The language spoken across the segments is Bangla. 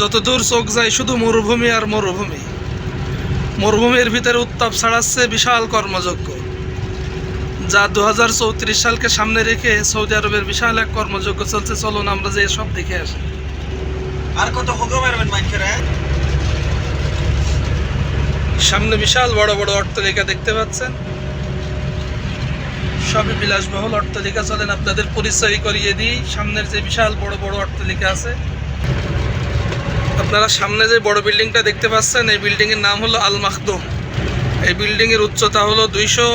যতদূর চোখ যায় শুধু মরুভূমি আর মরুভূমি। মরুভূমির ভিতরে উত্তাপ ছাড়াচ্ছে বিশাল কর্মযজ্ঞ। যা দু হাজার চৌত্রিশ সালকে সামনে রেখে সৌদি আরবের বিশাল এক কর্মযজ্ঞ চলছে। চলুন আমরা যে সব দেখে আসি। আর কত হুকুম সামনে বিশাল বড় বড় অট্টালিকা দেখতে পাচ্ছেন। সবই বিলাসবহুল অট্টালিকা। চলেন আপনাদের পরিচয় করিয়ে দিই। সামনের যে বিশাল বড় বড় অট্টালিকা আছে আপনারা সামনে যে বড় বিল্ডিংটা দেখতে পাচ্ছেন, এই বিল্ডিংয়ের নাম হলো আল মাখদুম। এই বিল্ডিংয়ের উচ্চতা হলো দুইশো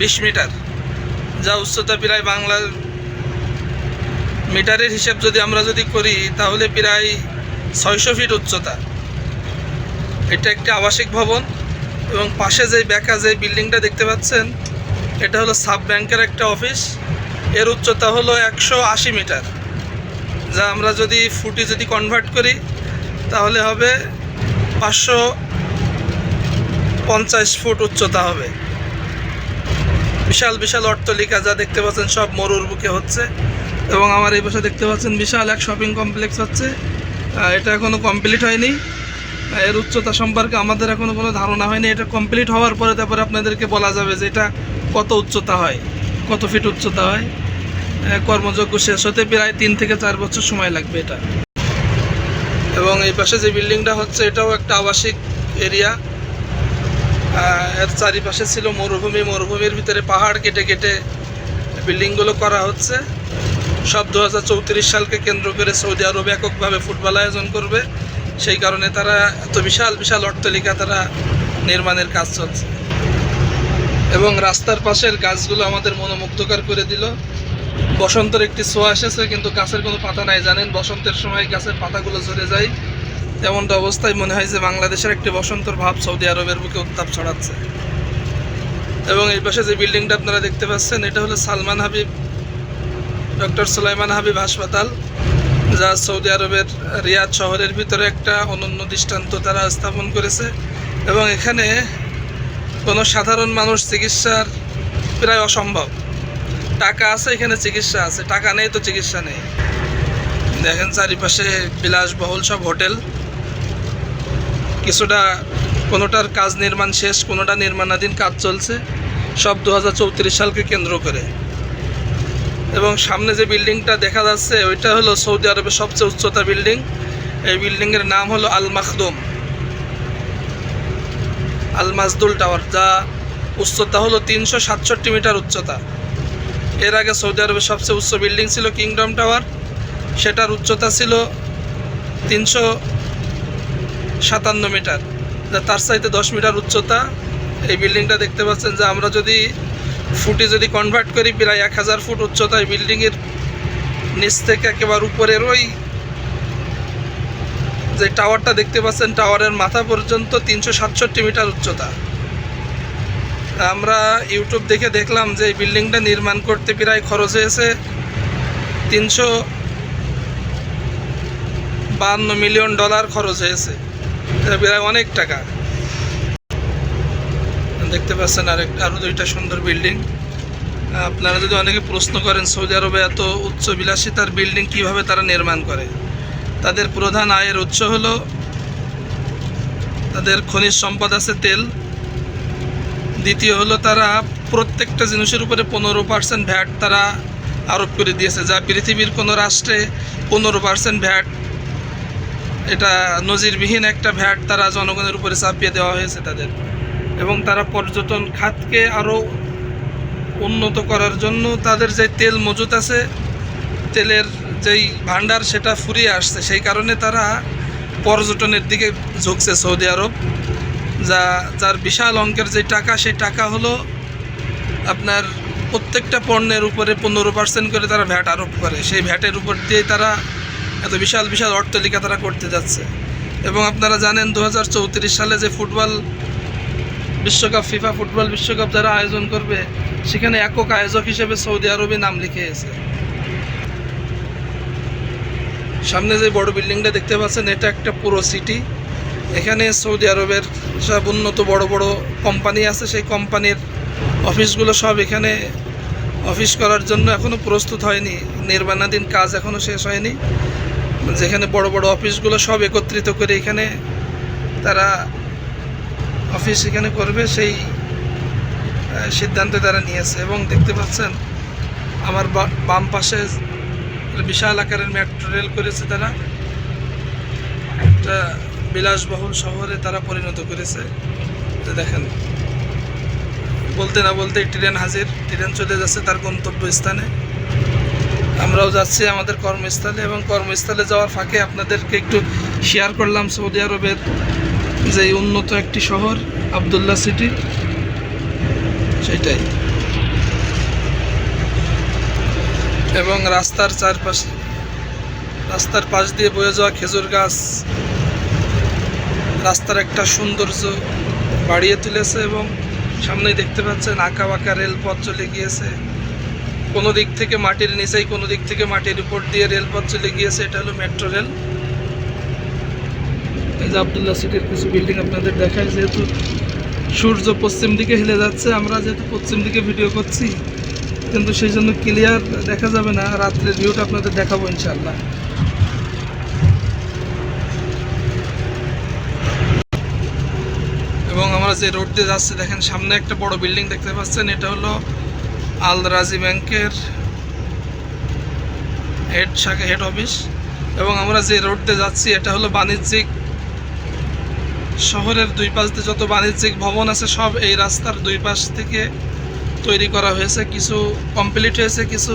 বিশ মিটার। যা উচ্চতা প্রায় বাংলা মিটারের হিসেব যদি আমরা যদি করি, তাহলে প্রায় ছয়শো ফিট উচ্চতা। এটা একটি আবাসিক ভবন এবং পাশে যে ব্যাকা যে বিল্ডিংটা দেখতে পাচ্ছেন, এটা হলো সাব ব্যাংকের একটা অফিস। এর উচ্চতা হলো একশো আশি মিটার। যা আমরা যদি ফুটি যদি কনভার্ট করি তাহলে হবে পাঁচশো পঞ্চাশ ফুট উচ্চতা হবে। বিশাল বিশাল অট্টালিকা যা দেখতে পাচ্ছেন সব মরুর বুকে হচ্ছে। এবং আমার এই পাশে দেখতে পাচ্ছেন বিশাল এক শপিং কমপ্লেক্স হচ্ছে। এটা এখনও কমপ্লিট হয়নি। এর উচ্চতা সম্পর্কে আমাদের এখনও কোনো ধারণা হয়নি। এটা কমপ্লিট হওয়ার পরে তারপরে আপনাদেরকে বলা যাবে যে এটা কত উচ্চতা হয়, কত ফিট উচ্চতা হয়। কর্মযোগ্য শেষ হতে প্রায় তিন থেকে চার বছর সময় লাগবে এটা। এবং এই পাশে যে বিল্ডিংটা হচ্ছে, এটাও একটা আবাসিক এরিয়া। এর চারিপাশে ছিল মরুভূমি। মরুভূমির ভিতরে পাহাড় কেটে কেটে বিল্ডিংগুলো করা হচ্ছে। সব দু হাজার চৌত্রিশ সালকে কেন্দ্র করে সৌদি আরব এককভাবে ফুটবল আয়োজন করবে। সেই কারণে তারা এত বিশাল বিশাল অট্টালিকা তারা নির্মাণের কাজ চলছে। এবং রাস্তার পাশের গাছগুলো আমাদের মনোমুগ্ধকর করে দিল। বসন্তের একটি ছোঁয়া এসেছে, কিন্তু গাছের কোনো পাতা নাই, জানেন? বসন্তের সময় গাছের পাতাগুলো ঝরে যায়। তেমনটা অবস্থায় মনে হয় যে বাংলাদেশের একটি বসন্তর ভাব সৌদি আরবের বুকে উত্তাপ ছড়াচ্ছে। এবং এই পাশে যে বিল্ডিংটা আপনারা দেখতে পাচ্ছেন, এটা হলো Salman Habib, doctor Sulaiman Habib হাসপাতাল, যা সৌদি আরবের রিয়াদ শহরের ভিতরে একটা অনন্য দৃষ্টান্ত তারা স্থাপন করেছে। এবং এখানে কোনো সাধারণ মানুষ চিকিৎসার প্রায় অসম্ভব। টাকা আছে, এখানে চিকিৎসা আছে। টাকা নেই তো চিকিৎসা নেই। দেখেন চারিপাশে বিলাসবহুল সব হোটেল। কিছুটা, কোনোটার কাজ নির্মাণ শেষ, কোনোটা নির্মাণাধীন কাজ চলছে। সব দু হাজার চৌত্রিশ সালকে কেন্দ্র করে। এবং সামনে যে বিল্ডিংটা দেখা যাচ্ছে, ওইটা হলো সৌদি আরবের সবচেয়ে উচ্চতা বিল্ডিং। এই বিল্ডিংয়ের নাম হলো আল মাখদুম। আল মাজদুল টাওয়ার, যা উচ্চতা হলো তিনশো সাতষট্টি মিটার উচ্চতা। এর আগে সৌদি আরবের সবচেয়ে উচ্চ বিল্ডিং ছিল কিংডম টাওয়ার। সেটার উচ্চতা ছিল তিনশো সাতান্ন মিটার। তার চাইতে দশ মিটার উচ্চতা। এই বিল্ডিংটা দেখতে পাচ্ছেন যে আমরা যদি ফুটে যদি কনভার্ট করি, প্রায় এক হাজার ফুট উচ্চতা এই বিল্ডিংয়ের নিচ থেকে একেবারে উপরের ওই যে টাওয়ারটা দেখতে পাচ্ছেন, টাওয়ারের মাথা পর্যন্ত তিনশো সাতষট্টি মিটার উচ্চতা। আমরা ইউটিউব দেখে দেখলাম যে এই বিল্ডিংটা নির্মাণ করতে প্রায় খরচ হয়েছে তিনশো বাহান্ন মিলিয়ন ডলার খরচ হয়েছে। প্রায় অনেক টাকা। দেখতে পাচ্ছেন আরেক আরও দুইটা সুন্দর বিল্ডিং। আপনারা যদি অনেকে প্রশ্ন করেন, সৌদি আরবে এত উচ্চ বিলাসিতার বিল্ডিং কীভাবে তারা নির্মাণ করে? তাদের প্রধান আয়ের উৎস হলো তাদের খনিজ সম্পদ আছে তেল দ্বিতীয় হলো তারা প্রত্যেকটা জিনিসের উপরে পনেরো পার্সেন্ট ভ্যাট তারা আরোপ করে দিয়েছে, যা পৃথিবীর কোনো রাষ্ট্রে পনেরো পার্সেন্ট ভ্যাট, এটা নজিরবিহীন একটা ভ্যাট তারা জনগণের উপরে চাপিয়ে দেওয়া হয়েছে তাদের। এবং তারা পর্যটন খাতকে আরও উন্নত করার জন্য তাদের যে তেল মজুত আছে, তেলের যেই ভাণ্ডার সেটা ফুরিয়ে আসছে। সেই কারণে তারা পর্যটনের দিকে ঝুঁকছে সৌদি আরব। যা, যার বিশাল অঙ্কের যে টাকা, সেই টাকা হলো আপনার প্রত্যেকটা পণ্যের উপরে পনেরো পার্সেন্ট করে তারা ভ্যাট আরোপ করে। সেই ভ্যাটের উপর দিয়ে তারা এত বিশাল বিশাল অট্টালিকা তারা করতে যাচ্ছে। এবং আপনারা জানেন দু হাজার চৌত্রিশ সালে যে ফুটবল বিশ্বকাপ, ফিফা ফুটবল বিশ্বকাপ যারা আয়োজন করবে, সেখানে একক আয়োজক হিসেবে সৌদি আরবে নাম লিখিয়েছে সামনে যে বড় বিল্ডিংটা দেখতে পাচ্ছেন, এটা একটা পুরো সিটি এখানে সৌদি আরবের সব উন্নত বড় বড় কোম্পানি আছে, সেই কোম্পানির অফিসগুলো সব এখানে অফিস করার জন্য এখনও প্রস্তুত হয়নি। নির্মাণাধীন কাজ এখনও শেষ হয়নি। যেখানে বড় বড় অফিসগুলো সব একত্রিত করে এখানে তারা অফিস এখানে করবে, সেই সিদ্ধান্ত তারা নিয়েছে। এবং দেখতে পাচ্ছেন, আমার বাম পাশে বিশাল আকারের মেট্রো রেল করেছে তারা। একটা বিলাসবহুল শহরে তারা পরিণত করেছে। দেখেন, বলতে না বলতে ট্রেন হাজির। ট্রেন চলে যাচ্ছে তার গন্তব্যস্থানে। আমরাও যাচ্ছি আমাদের কর্মস্থলে এবং কর্মস্থলে যাওয়ার ফাঁকে আপনাদেরকে একটু শেয়ার করলাম সৌদি আরবের যে উন্নত একটি শহর, আবদুল্লাহ সিটি সেটাই। এবং রাস্তার চারপাশে, রাস্তার পাশ দিয়ে বয়ে যাওয়া খেজুর গাছ রাস্তার একটা সৌন্দর্য বাড়িয়ে তুলেছে এবং সামনেই দেখতে পাচ্ছেন আঁকা বাঁকা রেলপথ চলে গিয়েছে। কোনো দিক থেকে মাটির নিচেই, কোনো দিক থেকে মাটির উপর দিয়ে রেলপথ চলে গিয়েছে, এটা হলো মেট্রো রেল। এই যে আবদুল্লাহ সিটির কিছু বিল্ডিং আপনাদের দেখায় যেহেতু সূর্য পশ্চিম দিকে হেলে যাচ্ছে, আমরা যেহেতু পশ্চিম দিকে ভিডিও করছি, কিন্তু সেই জন্য ক্লিয়ার দেখা যাবে না। রাত্রের ভিউটা আপনাদের দেখাবো ইনশাল্লাহ যে রোড দিয়ে যাচ্ছি, দেখেন সামনে একটা বড় বিল্ডিং দেখতে পাচ্ছেন, এটা হলো আল রাজি ব্যাংকের হেড শাখা, হেড অফিস। এবং আমরা যে রোড দিয়ে যাচ্ছি, এটা হলো বাণিজ্যিক শহরের দুই পাশ দিয়ে যত বাণিজ্যিক ভবন আছে, সব এই রাস্তার দুই পাশ থেকে তৈরি করা হয়েছে। কিছু কমপ্লিট হয়েছে, কিছু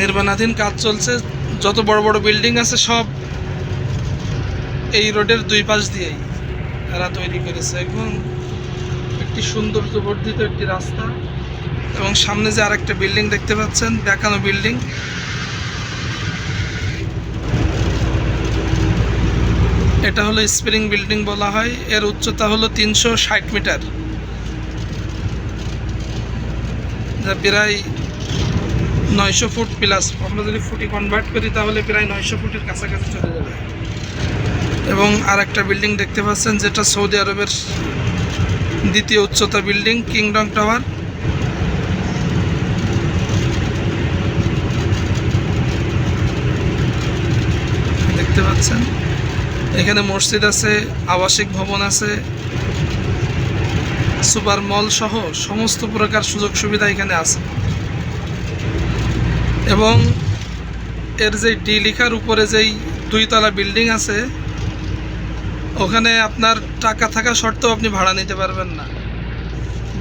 নির্মাণাধীন কাজ চলছে। যত বড় বড় বিল্ডিং আছে, সব এই রোডের দুই পাশ দিয়েই। এরা তৈরি করেছে। এবং একটি সৌন্দর্য বর্ধিত একটি রাস্তা এবং সামনে যে আরেকটা বিল্ডিং দেখতে পাচ্ছেন বেকানো বিল্ডিং। এটা হলো স্প্রিং বিল্ডিং বলা হয়। এর উচ্চতা হলো তিনশো ষাট মিটার। যা প্রায় নয়শো ফুট প্লাস আমরা যদি ফুটি কনভার্ট করি, তাহলে প্রায় নয়শো ফুটের কাছাকাছি চলে যাবে। এবং আর একটা বিল্ডিং দেখতে পাচ্ছেন, যেটা সৌদি আরবের দ্বিতীয় উচ্চতা বিল্ডিং, কিংডম টাওয়ার। দেখতে পাচ্ছেন, এখানে মসজিদ আছে, আবাসিক ভবন আছে, সুপার মল সহ সমস্ত প্রকার সুযোগ সুবিধা এখানে আছে। এবং এর যে ডি লিখার উপরে যেই দুইতলা বিল্ডিং আছে ওখানে আপনার টাকা থাকা সত্ত্বেও আপনি ভাড়া নিতে পারবেন না।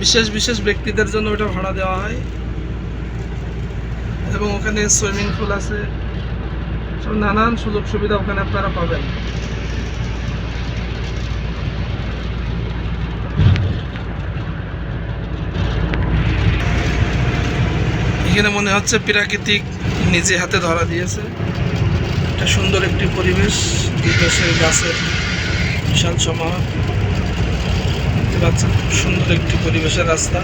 বিশেষ বিশেষ ব্যক্তিদের জন্য ওটা ভাড়া দেওয়া হয়। এবং ওখানে সুইমিং পুল আছে। সব নানান সুযোগ সুবিধা ওখানে আপনারা পাবেন। এখানে মনে হচ্ছে প্রাকৃতিক নিজে হাতে ধরা দিয়েছে। একটা সুন্দর একটি পরিবেশ, দুই পাশে গাছের বিশাল সমাহার দেখতে পাচ্ছেন খুব সুন্দর একটি পরিবেশের রাস্তা।